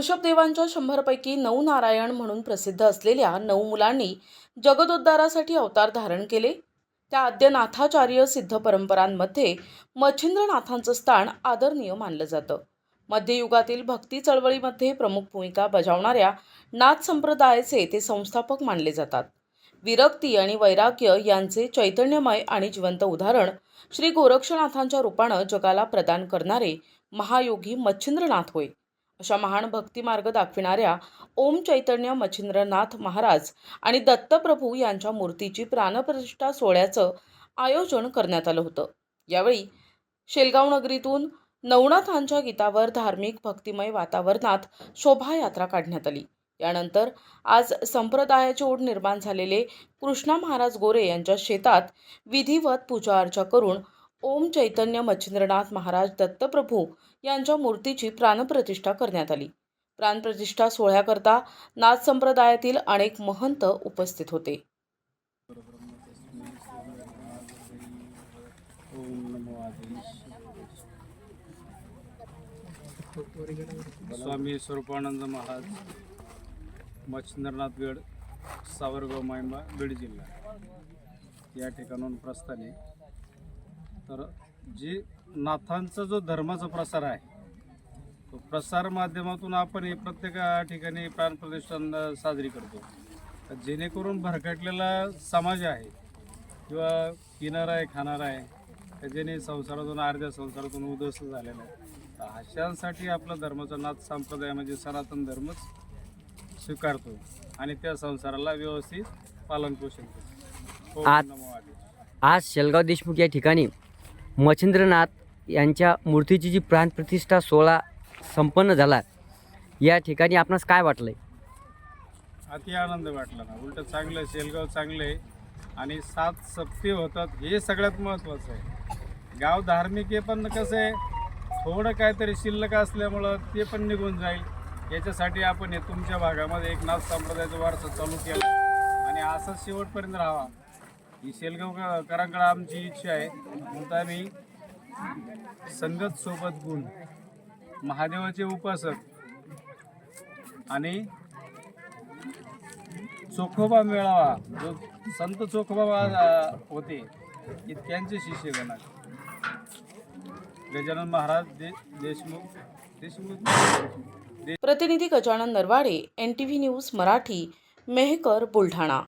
ऋषभदेवांच्या शंभरपैकी नऊ नारायण म्हणून प्रसिद्ध असलेल्या नऊ मुलांनी जगदोद्धारासाठी अवतार धारण केले. त्या आद्यनाथाचार्य सिद्ध परंपरांमध्ये मच्छिंद्रनाथांचं स्थान आदरणीय मानलं जातं. मध्ययुगातील भक्ती चळवळीमध्ये प्रमुख भूमिका बजावणाऱ्या नाथ संप्रदायाचे ते संस्थापक मानले जातात. विरक्ती आणि वैराग्य यांचे चैतन्यमय आणि जिवंत उदाहरण श्री गोरक्षनाथांच्या रूपानं जगाला प्रदान करणारे महायोगी मच्छिंद्रनाथ होय. अशा महान भक्तिमार्ग दाखविणाऱ्या ओम चैतन्य मच्छिंद्रनाथ महाराज आणि दत्तप्रभू यांच्या मूर्तीची प्राणप्रतिष्ठा सोहळ्याचं आयोजन करण्यात आलं होतं. यावेळी शेलगाव नगरीतून नवनाथांच्या गीतावर धार्मिक भक्तिमय वातावरणात शोभायात्रा काढण्यात आली. यानंतर आज संप्रदायाची ओढ निर्माण झालेले कृष्णा महाराज गोरे यांच्या शेतात विधिवत पूजा अर्चा करून ओम चैतन्य मच्छिंद्रनाथ महाराज दत्तप्रभू यांच्या मूर्तीची प्राणप्रतिष्ठा करण्यात आली. प्राणप्रतिष्ठा सोहळ्याकरता नाथ संप्रदायातील अनेक महंत उपस्थित होते. स्वामी स्वरूपानंद महाराज मच्छिंद्रनाथगड सावरगाव मायंबा बीड जिल्हा. या ठिकाणाहून प्रस्थानी तर जे नाथांचा जो धर्माचा प्रसार आहे तो प्रसार माध्यमातून आपण हे प्रत्येक ठिकाणी प्राणप्रतिष्ठान साजरी करतो जेणेकरून भरकटलेला समाज आहे किंवा पिणारा आहे खाणारा आहे ज्याने संसारातून अर्ध्या संसारातून उद्ध्वस्त झालेला आहे तर अशांसाठी आपला धर्माचा नाथ संप्रदाय म्हणजे सनातन धर्मच स्वीकारतो आणि त्या संसाराला व्यवस्थित पालन पोषण करतो. आज शेलगाव देशमुख या ठिकाणी मच्छिंद्रनाथ यांच्या मूर्तीची जी प्राणप्रतिष्ठा सोहळा संपन्न झाला या ठिकाणी आपणास काय वाटलंय? अति आनंद वाटला ना. उलट चांगलं आहे, शेलगाव चांगलं आहे. आणि सात सप्ते होतात हे सगळ्यात महत्त्वाचं आहे. गाव धार्मिक आहे पण कसं आहे थोडं काहीतरी शिल्लक असल्यामुळं ते पण निघून जाईल. याच्यासाठी आपण हे तुमच्या भागामध्ये एक नाथ संप्रदायाचा वारसा चालू केला. आणि असंच शेवटपर्यंत राहावा. ही शेलगाव क- करांकडे आमची इच्छा आहे. म्हणून आम्ही संगत सोबत गुण महादेवाचे उपासक आणि चोखोबा मेळावा जो संत चोखोबा होते इतक्यांचे त्यांचे शिष्यगण गजानन महाराज दे देशमुख देशमुख. प्रतिनिधी Gajanan Narwade N T V news Marathi Mehkar Buldhana.